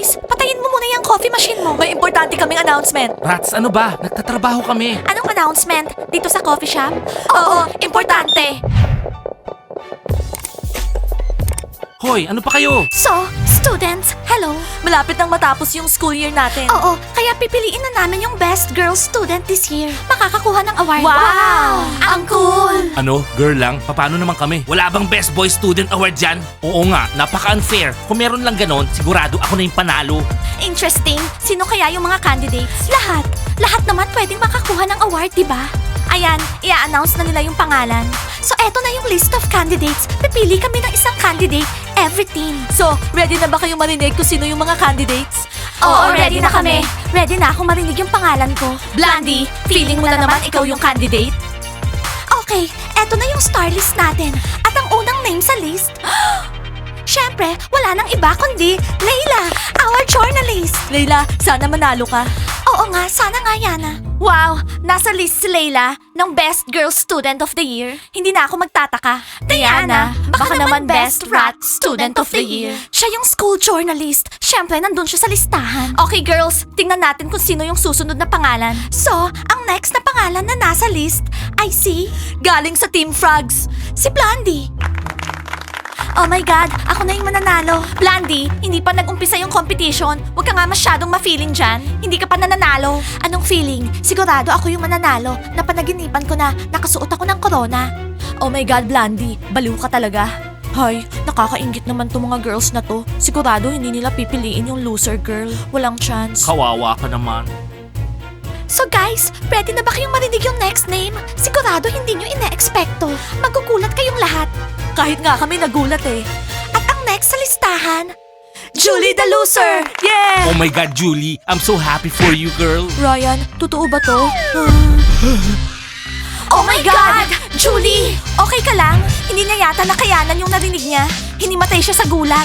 Ice, patayin mo muna yung coffee machine mo. May importante kaming announcement. Rats, ano ba? Nagtatrabaho kami. Anong announcement? Dito sa coffee shop? Oo, importante. Hoy, ano pa kayo? So, students, hello. Malapit nang matapos yung school year natin. Oo, kaya pipiliin na namin yung best girl student this year. Makakakuha ng award. Wow! Ang cool! Ano, girl lang? Paano naman kami? Wala bang Best Boy Student Award dyan? Oo nga, napaka-unfair. Kung meron lang ganon, sigurado ako na yung panalo. Interesting. Sino kaya yung mga candidates? Lahat. Lahat naman pwedeng makakuha ng award, di ba? Ayan, i-announce na nila yung pangalan. So, eto na yung list of candidates. Pipili kami ng isang candidate every team. So, ready na ba kayong marinig kung sino yung mga candidates? Oo, ready na kami. Ready na akong marinig yung pangalan ko. Blondie, feeling mo na naman ikaw yung candidate? Okay, eto na yung star list natin. At ang unang name sa list... Siyempre, wala nang iba kundi Layla, our journalist. Layla, sana manalo ka. Nga, sana nga Yana. Wow, nasa list si Layla ng Best Girl Student of the Year. Hindi na ako magtataka. Diana, baka, naman Best Rat Student of the Year. Siya yung school journalist. Siyempre, nandun siya sa listahan. Okay girls, tingnan natin kung sino yung susunod na pangalan. So, ang next na pangalan na nasa list ay si... Galing sa Team Frogs, si Blondie. Oh my God, ako na yung mananalo. Blandy, hindi pa nag-umpisa yung competition. Huwag ka nga masyadong ma-feeling dyan. Hindi ka pa nananalo. Anong feeling? Sigurado ako yung mananalo. Napanaginipan ko na nakasuot ako ng corona. Oh my God, Blandy, baliw ka talaga. Hay, nakakaingit naman tong mga girls na to. Sigurado hindi nila pipiliin yung loser girl. Walang chance. Kawawa ka naman. So guys, ready na ba kayong marinig yung next name? Sigurado hindi nyo ine-expecto. Magugulat kayong lahat. Kahit nga kami nagulat eh. At ang next sa listahan, Julie the Loser! Yeah! Oh my God, Julie, I'm so happy for you, girl. Ryan, totoo ba to? oh my God! Julie! Okay ka lang? Hindi niya yata nakayanan yung narinig niya. Hinimatay siya sa gulat.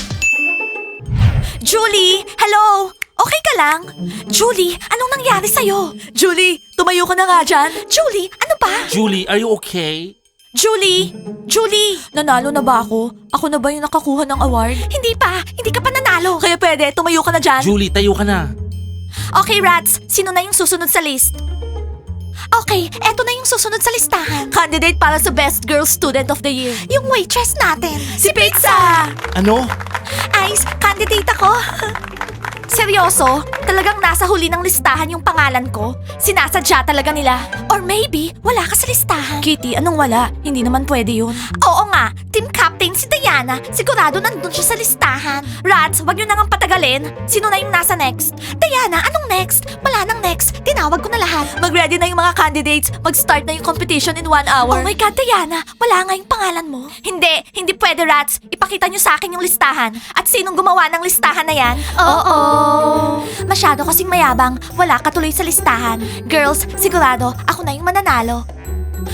Julie! Hello! Okay ka lang? Julie, anong nangyari sa'yo? Julie, tumayo ka na nga dyan. Julie, ano ba? Julie, are you okay? Julie! Julie! Nanalo na ba ako? Ako na ba yung nakakuha ng award? Hindi pa! Hindi ka pa nanalo! Kaya pwede, tumayo ka na dyan. Julie, tayo ka na. Okay, Rats. Sino na yung susunod sa list? Okay, eto na yung susunod sa listahan. Candidate para sa Best Girl Student of the Year. Yung waitress natin. Si Pizza! Ano? Ice, candidate ako. Seryoso? Talagang nasa huli ng listahan yung pangalan ko? Sinasadya talaga nila? Or maybe, wala ka sa listahan? Kitty, anong wala? Hindi naman pwede yun. Oo nga, team captain si Diana. Sigurado nandun siya sa listahan. Rats, wag nyo nang patagalin. Sino na yung nasa next? Diana, anong next? Wala nang next. Tinawag ko na lahat. Mag-ready na yung mga candidates. Mag-start na yung competition in one hour. Oh my God, Diana. Wala nga yung pangalan mo. Hindi, hindi pwede, Rats. Ipakita nyo sa akin yung listahan. At sinong gumawa ng listahan na yan? Oo. Masyado kasing mayabang. Wala ka tuloy sa listahan. Girls, sigurado, ako na yung mananalo.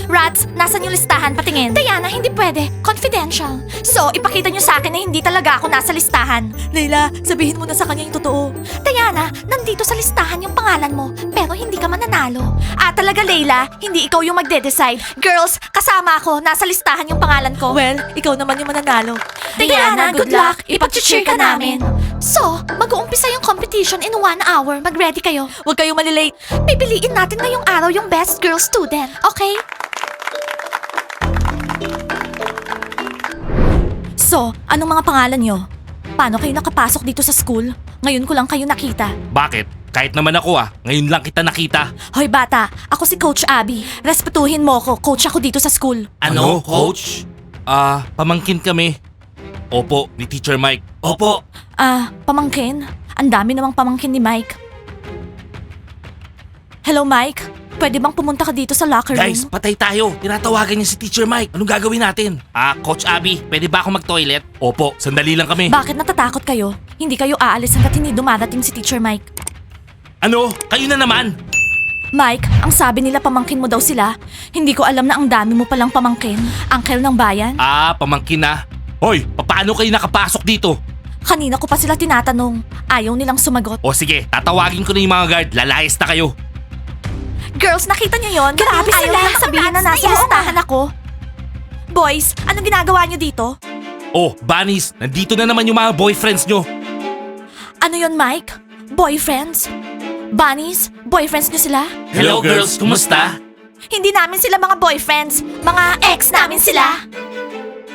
Rats, nasan yung listahan? Patingin. Diana, hindi pwede. Confidential. So, ipakita nyo sa akin na hindi talaga ako nasa listahan. Layla, sabihin mo na sa kanya yung totoo. Diana, nandito sa listahan yung pangalan mo, pero hindi ka mananalo. Ah, talaga, Layla? Hindi ikaw yung magde-decide. Girls, kasama ako. Nasa listahan yung pangalan ko. Well, ikaw naman yung mananalo. Diana, good luck. Ipag-cheer ka namin. So, mag-uumpisa yung competition in one hour. Mag-ready kayo. Huwag kayong malilate. Pipiliin natin ngayong araw yung best girl student, okay? So, anong mga pangalan nyo? Paano kayo nakapasok dito sa school? Ngayon ko lang kayo nakita. Bakit? Kahit naman ako ah, ngayon lang kita nakita. Hoy bata, ako si Coach Abby. Respetuhin mo ako, coach ako dito sa school. Ano, coach? Ah, pamangkin kami. Opo, ni Teacher Mike. Opo. Ah, pamangkin? Ang dami namang pamangkin ni Mike. Hello Mike, pwede bang pumunta ka dito sa locker room? Guys, patay tayo. Tinatawagan niya si Teacher Mike. Anong gagawin natin? Ah, Coach Abby, pwede ba ako mag-toilet? Opo, sandali lang kami. Bakit natatakot kayo? Hindi kayo aalis hanggat hindi dumarating si Teacher Mike. ano? Kayo na naman? Mike, ang sabi nila pamangkin mo daw sila. Hindi ko alam na ang dami mo palang pamangkin. Uncle ng bayan? Ah, pamangkin na. Hoy, paano kayo nakapasok dito? Kanina ko pa sila tinatanong. Ayaw nilang sumagot. O sige, tatawagin ko na yung mga guard. Lalayas na kayo. Girls, nakita niyo yon? Grabe Ayaw sila. nilang sabihin na nasa listahan ako. Boys, anong ginagawa niyo dito? Oh, Bunnies, nandito na naman yung mga boyfriends nyo. Ano yon Mike? Boyfriends? Bunnies? Boyfriends niyo sila? Hello girls, kumusta? Hindi namin sila mga boyfriends. Mga ex namin sila.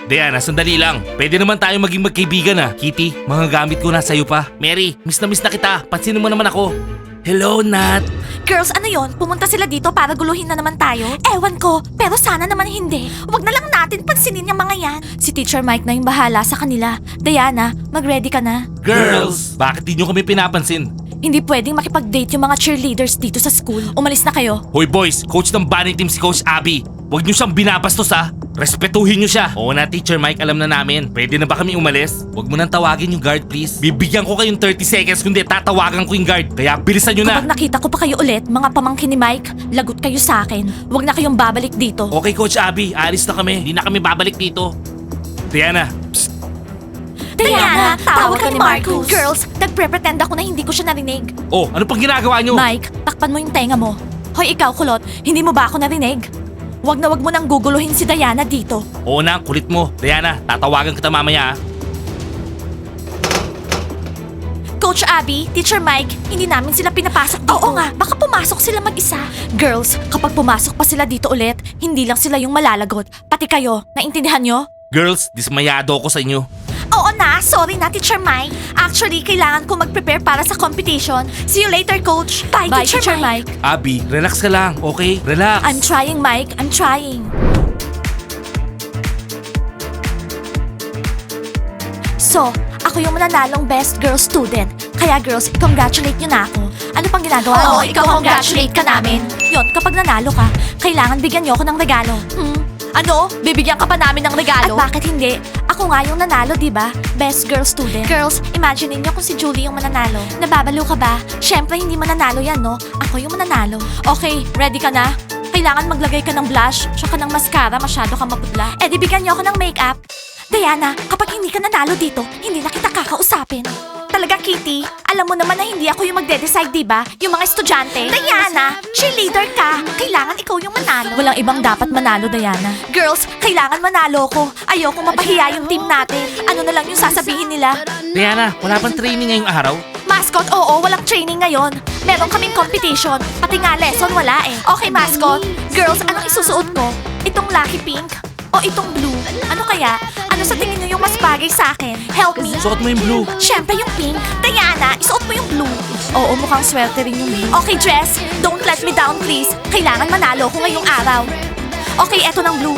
Diana, sandali lang. Pwede naman tayo maging magkaibigan ah. Kitty, mga gamit ko na sa'yo pa. Mary, miss na miss na kita. Pansinin mo naman ako. Hello, Nat. Girls, ano yon? Pumunta sila dito para guluhin na naman tayo? Ewan ko, pero sana naman hindi. Huwag na lang natin pansinin yung mga yan. Si Teacher Mike na yung bahala sa kanila. Diana, mag-ready ka na. Girls! Bakit di nyo kami pinapansin? Hindi pwedeng makipag-date yung mga cheerleaders dito sa school. Umalis na kayo. Hoy boys, coach ng bunny team si Coach Abby. Huwag nyo siyang binabastos ha. Respetuhin nyo siya. Oo na, Teacher Mike, alam na namin. Pwede na ba kami umalis? Huwag mo nang tawagin yung guard, please. Bibigyan ko kayong 30 seconds kundi tatawagan ko yung guard. Kaya bilisan nyo na. Kapag nakita ko pa kayo ulit, mga pamangkin ni Mike, lagot kayo sa akin. Huwag na kayong babalik dito. Okay, Coach Abby, alis na kami. Hindi na kami babalik dito. Diana, psst, Diana, tawag ka ni Marcus. Girls, nagpre-pretend ako na hindi ko siya narinig. Oh, ano pang ginagawa nyo? Mike, takpan mo yung tenga mo. Hoy, ikaw, kulot, hindi mo ba ako narinig? Huwag na wag mo nang guguluhin si Diana dito. Oo na, kulit mo. Diana, tatawagan kita mamaya ah. Coach Abby, Teacher Mike, hindi namin sila pinapasok dito. Oo nga, baka pumasok sila mag-isa. Girls, kapag pumasok pa sila dito ulit, hindi lang sila yung malalagot. Pati kayo, naintindihan nyo? Girls, dismayado ako sa inyo. Oo na, sorry na, Teacher Mike. Actually, kailangan ko mag-prepare para sa competition. See you later, Coach. Bye, Teacher, Mike. Abby, relax ka lang, okay? Relax. I'm trying, Mike. I'm trying. So, ako yung mananalong best girl student. Kaya girls, i-congratulate nyo na ako. Ano pang ginagawa Oo, nyo? ikaw congratulate ka namin. Yon, kapag nanalo ka, kailangan bigyan nyo ako ng regalo. Hmm? Ano? Bibigyan ka pa namin ng regalo? At bakit hindi? Ako nga yung nanalo, di ba? Best girl student. Girls, imagine niyo kung si Julie yung mananalo. Nababalo ka ba? Syempre hindi mananalo yan, no? Ako yung mananalo. Okay, ready ka na? Kailangan maglagay ka ng blush, tsaka ng mascara, masyado ka maputla. Eh, di bigyan niyo ako ng makeup. Diana, kapag hindi ka nanalo dito, hindi na kita kakausapin. Talaga, Kitty. Alam mo naman na hindi ako yung magde-decide, di ba? Yung mga estudyante. Diana, cheerleader ka. Kailangan ikaw yung manalo. Walang ibang dapat manalo, Diana. Girls, kailangan manalo ko. Ayoko mapahiya yung team natin. Ano na lang yung sasabihin nila? Diana, wala bang training ngayong araw? Mascot, oo, walang training ngayon. Meron kaming competition. Pati nga lesson, wala eh. Okay, mascot. Girls, anong isusuot ko? Itong lucky pink? O itong blue? Ano kaya? Sa tingin niyo yung mas bagay sa akin? Help me. Suot mo yung blue. Siyempre yung pink. Diana, isuot mo yung blue. Oo, mukhang swerte rin yung blue. Okay, dress. Don't let me down, please. Kailangan manalo ko ngayong araw. Okay, eto ng blue.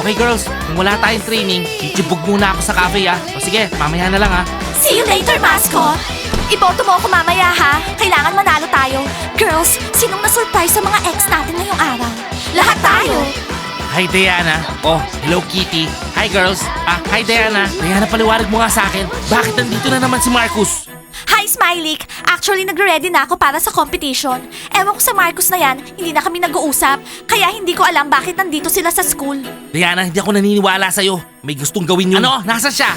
Okay girls, kung wala tayong training, chichibog muna ako sa cafe ah. O sige, mamaya na lang ah. See you later, mascot! Iboto mo ako mamaya, ha? Kailangan manalo tayo. Girls, sinong na-surprise sa mga ex natin ngayong araw? Lahat tayo! Hi Diana. Oh, hello Kitty. Hi girls. Ah, hi Diana. Diana, paliwanag mo nga sa akin. Bakit nandito na naman si Marcus? Hi, Smiley! Actually, nagre-ready na ako para sa competition. Ewan ko sa Marcus na yan, hindi na kami nag-uusap. Kaya hindi ko alam bakit nandito sila sa school. Diana, hindi ako naniniwala sa'yo. May gustong gawin yun. Ano? Nasaan siya?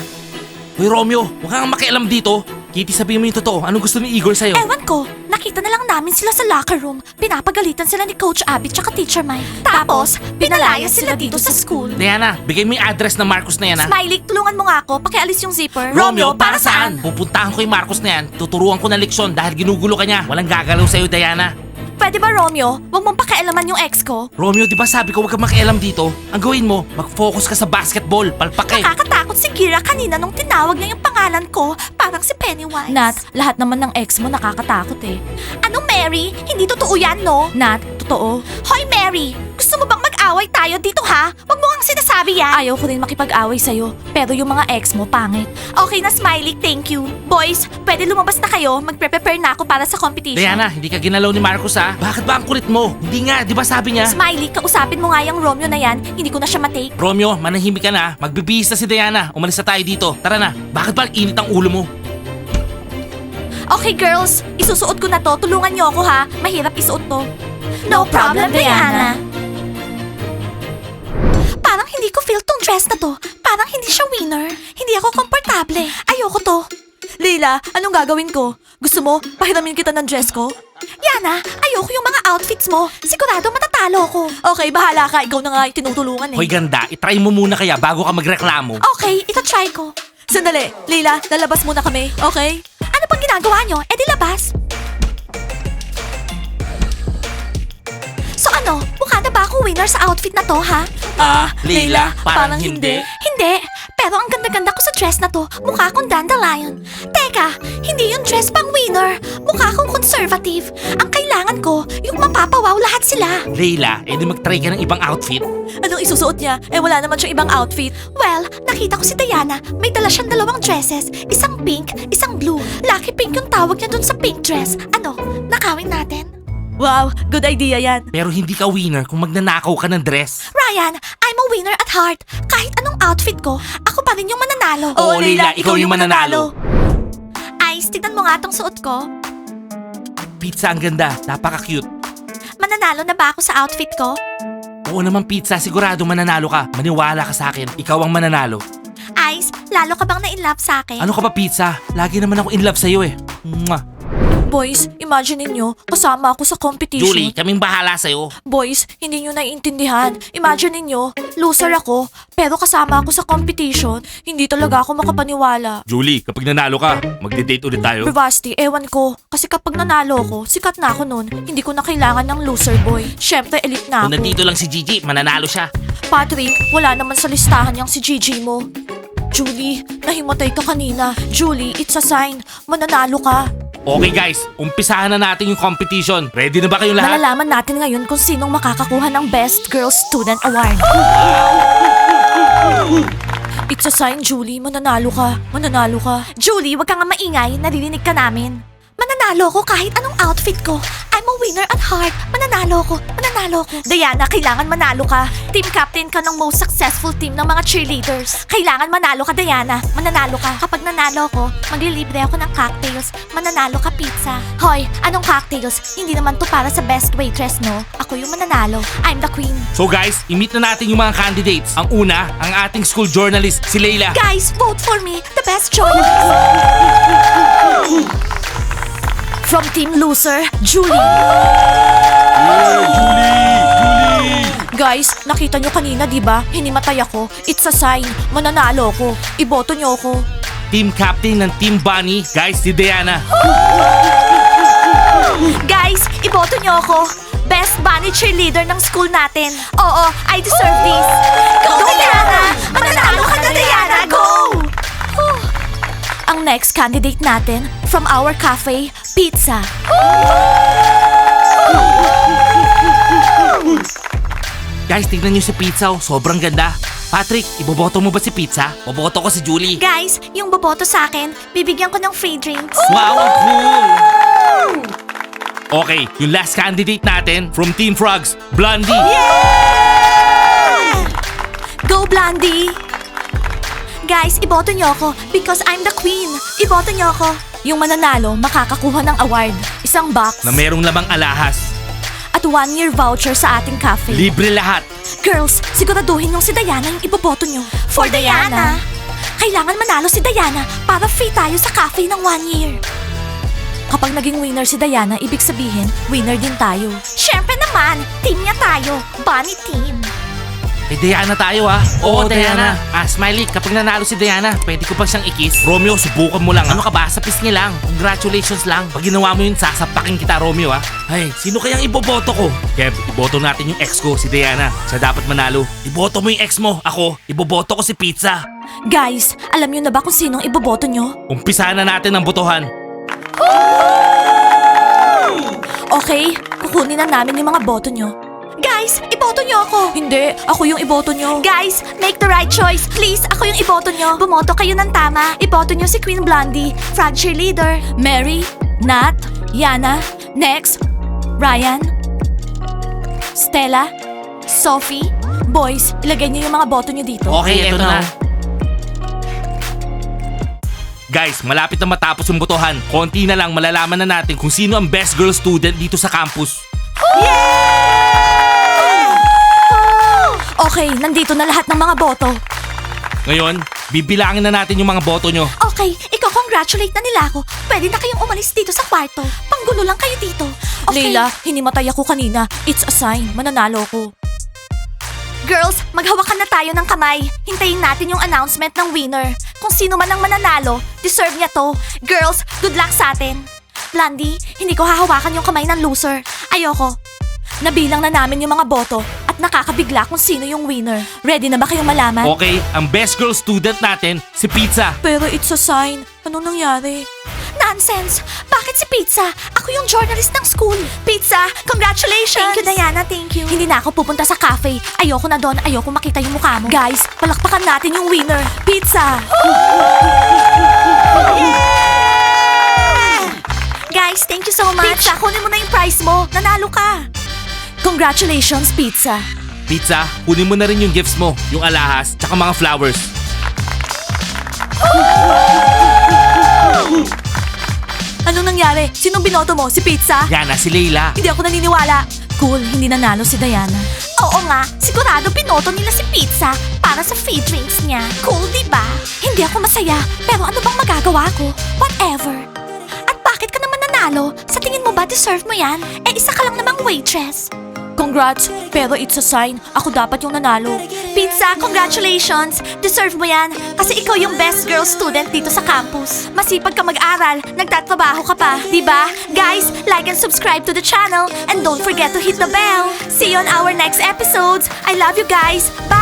Hoy Romeo, huwag kang makialam dito. Kitty, sabihin mo yung totoo. Anong gusto ni Igor sa'yo? Ewan ko, nakita na lang namin sila sa locker room. Pinapagalitan sila ni Coach Abby tsaka Teacher Mike. Tapos, pinalayas sila dito sa school. Diana, bigay mo yung address ng Marcus na yan ah. Smiley, tulungan mo nga ako. Pakialis yung zipper. Romeo, para saan? Pupuntahan ko yung Marcos na yan. Tuturuan ko ng leksyon dahil ginugulo ka niya. Walang gagalaw sa'yo, Diana. Pwede ba, Romeo? Huwag mong pakialaman yung ex ko. Romeo, di ba sabi ko huwag kang makialam dito? Ang gawin mo, mag-focus ka sa basketball. Palpak eh. Nakakatakot si Kira kanina nung tinawag niya yung pangalan ko. Parang si Pennywise. Nat, lahat naman ng ex mo nakakatakot eh. Ano, Mary? Hindi totoo yan, no? Nat, totoo. Hoy, Mary! Gusto mo bang mag-away tayo dito, ha? Huwag mo kang sinasabi yan. Ayaw ko rin makipag-away sa'yo. Pero yung mga ex mo, pangit. Okay na, Smiley. Thank you. Boys, pwede lumabas na kayo. Magpre-prepare na ako para sa competition. Diana, hindi ka ginalaw ni Marcos ha? Bakit ba ang kulit mo? Hindi nga, di ba sabi niya? Smiley, kausapin mo nga yung Romeo na yan. Hindi ko na siya matake. Romeo, manahimik ka na. Magbibihis na si Diana. Umalis na tayo dito. Tara na. Bakit ba ang init ang ulo mo? Okay, girls. Isusuot ko na to. Tulungan niyo ako, ha? Mahirap isuot to. No, problem, Diana. Hindi ko feel tong dress na to. Parang hindi siya winner. Hindi ako komportable. Ayoko to. Leila, anong gagawin ko? Gusto mo, pahiramin kita ng dress ko? Yana, ayoko yung mga outfits mo. Sigurado matatalo ko. Okay, bahala ka. Ikaw na nga yung tinutulungan eh. Hoy ganda, itry mo muna kaya bago ka magreklamo. Okay, ito try ko. Sandali, Leila, lalabas muna kami, okay? Ano pang ginagawa nyo? Eh di labas. So ano, mukha na ako winner sa outfit na to, ha? Ah, Leila, parang hindi. Hindi, pero ang ganda-ganda ko sa dress na to, mukha akong dandelion. Teka, hindi yung dress pang winner. Mukha akong conservative. Ang kailangan ko, yung mapapawaw lahat sila. Leila, edi mag-try ka ng ibang outfit. Anong isusuot niya? Eh wala naman siyang ibang outfit. Well, nakita ko si Diana. May dala siyang dalawang dresses. Isang pink, isang blue. Lucky pink yung tawag niya dun sa pink dress. Ano, nakawin natin? Wow, good idea yan. Pero hindi ka winner kung magnanakaw ka ng dress. Ryan, I'm a winner at heart. Kahit anong outfit ko, ako pa rin yung mananalo. Oo, Leila, ikaw yung mananalo. Ice, tignan mo nga tong suot ko. Pizza ang ganda, napaka-cute. Mananalo na ba ako sa outfit ko? Oo naman pizza, sigurado mananalo ka. Maniwala ka sa akin, ikaw ang mananalo. Ice, lalo ka bang na-in love sa akin? Ano ka ba pizza? Lagi naman ako in love sa'yo eh. Mwah. Boys, imagine ninyo, kasama ako sa competition. Julie, kaming bahala sa'yo. Boys, hindi nyo naiintindihan. Imagine ninyo, loser ako, pero kasama ako sa competition. Hindi talaga ako makapaniwala. Julie, kapag nanalo ka, magde-date ulit tayo. Bravasti, ewan ko. Kasi kapag nanalo ako, sikat na ako nun. Hindi ko na kailangan ng loser boy. Siyempre, elite na Kung ako. nandito lang si Gigi, mananalo siya. Patrick, wala naman sa listahan yung si Gigi mo. Julie, nahimatay ka kanina. Julie, it's a sign. Mananalo ka. Okay guys, umpisahan na natin yung competition. Ready na ba kayong lahat? Malalaman natin ngayon kung sinong makakakuha ng Best Girl Student Award. It's a sign, Julie. Mananalo ka. Mananalo ka. Julie, wag ka nga maingay. Naririnig ka namin. Mananalo ko kahit anong outfit ko. I'm a winner at heart. Mananalo ko. Mananalo ko. Diana, kailangan manalo ka. Team captain ka ng most successful team ng mga cheerleaders. Kailangan manalo ka, Diana. Mananalo ka. Kapag nanalo ko, maglilibre ako ng cocktails. Mananalo ka, pizza. Hoy, anong cocktails? Hindi naman to para sa best waitress, no? Ako yung mananalo. I'm the queen. So guys, i-meet na natin yung mga candidates. Ang una, ang ating school journalist, si Leila. Guys, vote for me, the best choice. From Team Loser, Julie. Guys, nakita nyo kanina, di ba? Hinimatay ako. It's a sign. Mananalo ko. Iboto nyo ako. Team captain ng Team Bunny, guys, si Diana. Guys, iboto nyo ako. Best bunny cheerleader ng school natin. Oo, I deserve this. Go, Diana! Mananalo ka Ang next candidate natin, from our cafe, pizza. Guys, tignan nyo si Pizza, oh. sobrang ganda. Patrick, iboboto mo ba si Pizza? Boboto ko si Julie. Guys, yung boboto sa akin, bibigyan ko ng free drinks. Wow, ang cool! Okay, yung last candidate natin from Team Frogs, Blondie. Go, Blondie! Guys, iboto nyo ako because I'm the queen. Iboto nyo ako. Yung mananalo, makakakuha ng award. Isang box. Na merong lamang alahas. at one-year voucher sa ating cafe. Libre lahat. Girls, siguraduhin yung si Diana yung iboboto nyo. For, Diana. Kailangan manalo si Diana para free tayo sa cafe ng one year. Kapag naging winner si Diana, ibig sabihin, winner din tayo. Siyempre naman, team niya tayo. Bunny team. Eh, Diana tayo ha. Oo, Diana. Ah, Smiley, kapag nanalo si Diana, pwede ko pa siyang ikis. Romeo, subukan mo lang. Ano ka ba? Sa pisngi lang. Congratulations lang. Pag ginawa mo yun, sasapakin kita, Romeo ha. Ay, sino kayang iboboto ko? Kev, iboto natin yung ex ko, si Diana. Siya dapat manalo. Iboto mo yung ex mo. Ako, iboboto ko si Pizza. Guys, alam niyo na ba kung sinong iboboto nyo? Umpisahan na natin ang botohan. Okay, kukunin na namin yung mga boto nyo. Guys, iboto nyo ako! Hindi, ako yung iboto nyo. Guys, make the right choice. Please, ako yung iboto nyo. Bumoto kayo ng tama. Iboto nyo si Queen Blondie, frog cheerleader. Mary, Nat, Yana, next, Ryan, Stella, Sophie. Boys, ilagay nyo yung mga boto nyo dito. Okay, eto na. Guys, malapit na matapos yung botohan. Konti na lang malalaman na natin kung sino ang best girl student dito sa campus. Okay, nandito na lahat ng mga boto. Ngayon, bibilangin na natin yung mga boto nyo. Okay, ikaw-congratulate na nila ako. Pwede na kayong umalis dito sa kwarto. Panggulo lang kayo dito. Okay. Leila, hinimatay ako kanina. It's a sign. Mananalo ko. Girls, maghawakan na tayo ng kamay. Hintayin natin yung announcement ng winner. Kung sino man ang mananalo, deserve niya to. Girls, good luck sa atin. Blondie, hindi ko hahawakan yung kamay ng loser. Ayoko. Nabilang na namin yung mga boto nakakabigla kung sino yung winner. Ready na ba kayong malaman? Okay, ang best girl student natin, si Pizza. Pero it's a sign. Ano nangyari? Nonsense! Bakit si Pizza? Ako yung journalist ng school. Pizza, congratulations! Thank you, Diana. Thank you. Hindi na ako pupunta sa cafe. Ayoko na doon. Ayoko makita yung mukha mo. Guys, palakpakan natin yung winner. Pizza! Guys, thank you so much. Pizza, kunin mo na yung prize mo. Nanalo ka. Congratulations, Pizza. Pizza, kunin mo na rin yung gifts mo, yung alahas, tsaka mga flowers. Anong nangyari? Sinong binoto mo? Si Pizza? Yana, si Leila. Hindi ako naniniwala. Cool, hindi nanalo si Diana. Oo nga, sigurado pinoto nila si Pizza para sa free drinks niya. Cool, di ba? Hindi ako masaya, pero ano bang magagawa ko? Whatever. At bakit ka naman nanalo? Sa tingin mo ba deserve mo yan? Eh isa ka lang namang waitress. Congrats, pero it's a sign. Ako dapat yung nanalo. Pizza, congratulations! Deserve mo yan kasi ikaw yung best girl student dito sa campus. Masipag ka mag-aral, nagtatrabaho ka pa, di ba? Guys, like and subscribe to the channel and don't forget to hit the bell. See you on our next episodes. I love you guys. Bye!